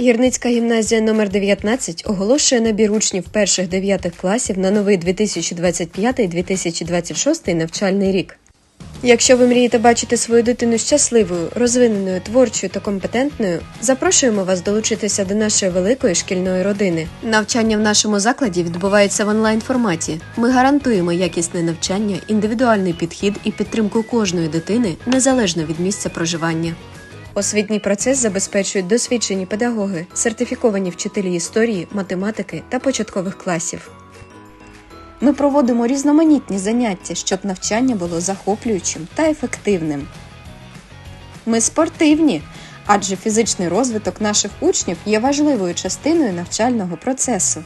Гірницька гімназія номер 19 оголошує набір учнів перших дев'ятих класів на новий 2025-2026 навчальний рік. Якщо ви мрієте бачити свою дитину щасливою, розвиненою, творчою та компетентною, запрошуємо вас долучитися до нашої великої шкільної родини. Навчання в нашому закладі відбувається в онлайн форматі. Ми гарантуємо якісне навчання, індивідуальний підхід і підтримку кожної дитини незалежно від місця проживання. Освітній процес забезпечують досвідчені педагоги, сертифіковані вчителі історії, математики та початкових класів. Ми проводимо різноманітні заняття, щоб навчання було захоплюючим та ефективним. Ми спортивні, адже фізичний розвиток наших учнів є важливою частиною навчального процесу.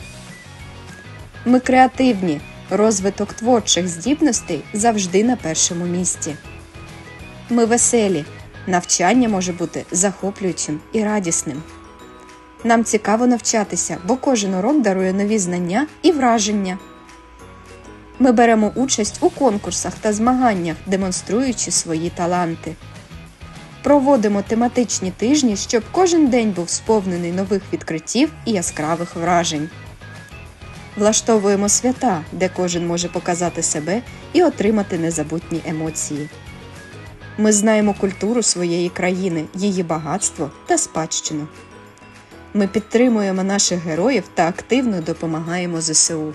Ми креативні, розвиток творчих здібностей завжди на першому місці. Ми веселі, навчання може бути захоплюючим і радісним. Нам цікаво навчатися, бо кожен урок дарує нові знання і враження. Ми беремо участь у конкурсах та змаганнях, демонструючи свої таланти. Проводимо тематичні тижні, щоб кожен день був сповнений нових відкриттів і яскравих вражень. Влаштовуємо свята, де кожен може показати себе і отримати незабутні емоції. Ми знаємо культуру своєї країни, її багатство та спадщину. Ми підтримуємо наших героїв та активно допомагаємо ЗСУ.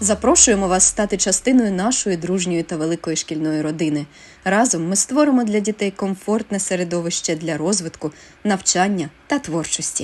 Запрошуємо вас стати частиною нашої дружньої та великої шкільної родини. Разом ми створимо для дітей комфортне середовище для розвитку, навчання та творчості.